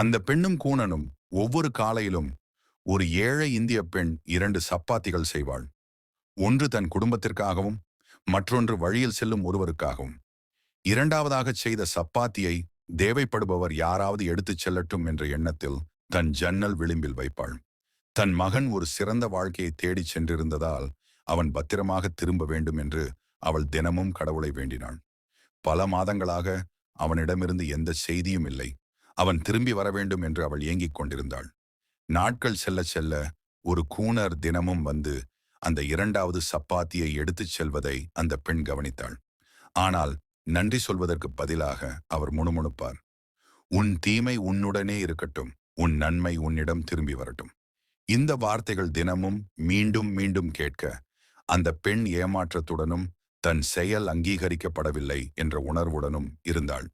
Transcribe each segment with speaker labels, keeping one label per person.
Speaker 1: அந்த பெண்ணும் கூணனும் ஒவ்வொரு காலையிலும் ஒரு ஏழை இந்திய பெண் இரண்டு சப்பாத்திகள் செய்வாள். ஒன்று தன் குடும்பத்திற்காகவும் மற்றொன்று வழியில் செல்லும் ஒருவருக்காகவும். இரண்டாவதாகச் செய்த சப்பாத்தியை தேவைப்படுபவர் யாராவது எடுத்துச் செல்லட்டும் என்ற எண்ணத்தில் தன் ஜன்னல் விளிம்பில் வைப்பாள். தன் மகன் ஒரு சிறந்த வாழ்க்கையை தேடிச் சென்றிருந்ததால் அவன் பத்திரமாக திரும்ப வேண்டும் என்று அவள் தினமும் கடவுளை வேண்டினாள். பல மாதங்களாக அவனிடமிருந்து எந்த செய்தியும் இல்லை. அவன் திரும்பி வர வேண்டும் என்று அவள் ஏங்கிக் கொண்டிருந்தாள். நாட்கள் செல்ல செல்ல ஒரு கூணர் தினமும் வந்து அந்த இரண்டாவது சப்பாத்தியை எடுத்துச் செல்வதை அந்த பெண் கவனித்தாள். ஆனால் நன்றி சொல்வதற்கு பதிலாக அவர் முணுமுணுப்பார். உன் தீமை உன்னுடனே இருக்கட்டும் உன் நன்மை உன்னிடம் திரும்பி வரட்டும். இந்த வார்த்தைகள் தினமும் மீண்டும் மீண்டும் கேட்க அந்த பெண் ஏமாற்றத்துடனும் தன் செயல் அங்கீகரிக்கப்படவில்லை என்ற உணர்வுடனும் இருந்தாள்.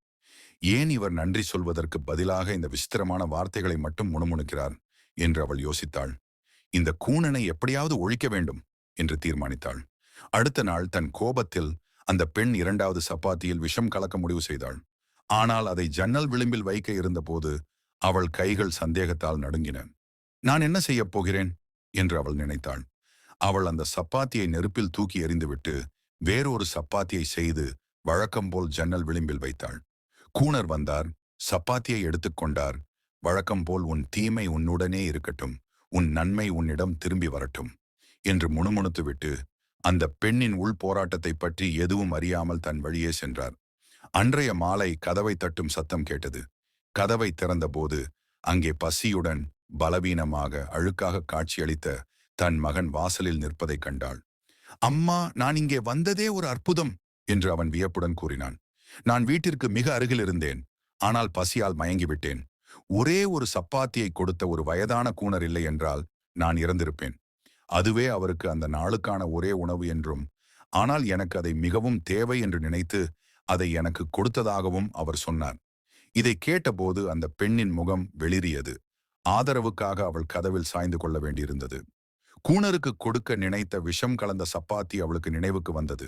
Speaker 1: ஏன் இவர் நன்றி சொல்வதற்கு பதிலாக இந்த விசித்திரமான வார்த்தைகளை மட்டும் முணுமுணுக்கிறார்? என்று அவள் யோசித்தாள். இந்த கூணனை எப்படியாவது ஒழிக்க வேண்டும் என்று தீர்மானித்தாள். அடுத்த நாள் தன் கோபத்தில் அந்த பெண் இரண்டாவது சப்பாத்தியில் விஷம் கலக்க முடிவு செய்தாள். ஆனால் அதை ஜன்னல் விளிம்பில் வைக்க இருந்தபோது அவள் கைகள் சந்தேகத்தால் நடுங்கின. நான் என்ன செய்யப் போகிறேன்? என்று அவள் நினைத்தாள். அவள் அந்த சப்பாத்தியை நெருப்பில் தூக்கி எறிந்துவிட்டு வேறொரு சப்பாத்தியை செய்து வழக்கம்போல் ஜன்னல் விளிம்பில் வைத்தாள். கூணர் வந்தார் சப்பாத்தியை எடுத்துக்கொண்டார் வழக்கம் போல் உன் தீமை உன்னுடனே இருக்கட்டும் உன் நன்மை உன்னிடம் திரும்பி வரட்டும் என்று முணுமுணுத்துவிட்டு அந்த பெண்ணின் உள் போராட்டத்தை பற்றி எதுவும் அறியாமல் தன் வழியே சென்றார். அன்றைய மாலை கதவை தட்டும் சத்தம் கேட்டது. கதவை திறந்தபோது அங்கே பசியுடன் பலவீனமாக அழுக்காக காட்சியளித்த தன் மகன் வாசலில் நிற்பதைக் கண்டாள். அம்மா நான் இங்கே வந்ததே ஒரு அற்புதம் என்று அவன் வியப்புடன் கூறினான். நான் வீட்டிற்கு மிக அருகில் இருந்தேன். ஆனால் பசியால் மயங்கிவிட்டேன். ஒரே ஒரு சப்பாத்தியை கொடுத்த ஒரு வயதான கூணர் இல்லை என்றால் நான் இறந்திருப்பேன். அதுவே அவருக்கு அந்த நாளுக்கான ஒரே உணவு என்றும் ஆனால் எனக்கு அதை மிகவும் தேவை என்று நினைத்து அதை எனக்கு கொடுத்ததாகவும் அவர் சொன்னார். இதை கேட்டபோது அந்த பெண்ணின் முகம் வெளிரியது ஆதரவுக்காக அவள் கதவில் சாய்ந்து கொள்ள வேண்டியிருந்தது. கூணருக்கு கொடுக்க நினைத்த விஷம் கலந்த சப்பாத்தி அவளுக்கு நினைவுக்கு வந்தது.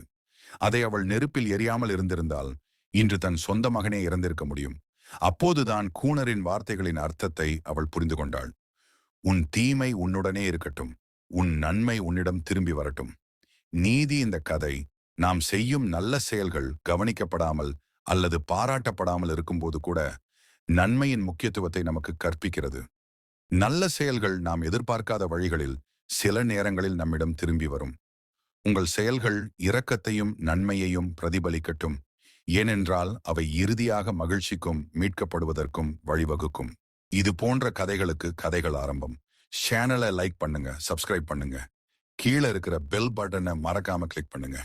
Speaker 1: அதை அவள் நெருப்பில் எரியாமல் இருந்திருந்தால் இன்று தன் சொந்த மகனே இறந்திருக்க முடியும். அப்போதுதான் கூணரின் வார்த்தைகளின் அர்த்தத்தை அவள் புரிந்து கொண்டாள். உன் தீமை உன்னுடனே இருக்கட்டும். உன் நன்மை உன்னிடம் திரும்பி வரட்டும். நீதி இந்த கதை. நாம் செய்யும் நல்ல செயல்கள் கவனிக்கப்படாமல் அல்லது பாராட்டப்படாமல் இருக்கும்போது கூட நன்மையின் முக்கியத்துவத்தை நமக்கு கற்பிக்கிறது. நல்ல செயல்கள் நாம் எதிர்பார்க்காத வழிகளில் சில நேரங்களில் நம்மிடம் திரும்பி வரும். உங்கள் செயல்கள் இரக்கத்தையும் நன்மையையும் பிரதிபலிக்கட்டும். ஏனென்றால் அவை இறுதியாக மகிழ்ச்சிக்கும் மீட்கப்படுவதற்கும் வழிவகுக்கும். இது போன்ற கதைகளுக்கு கதைகள் ஆரம்பம். சேனலை லைக் பண்ணுங்க சப்ஸ்கிரைப் பண்ணுங்க. கீழே இருக்கிற பெல் பட்டனை மறக்காம கிளிக் பண்ணுங்க.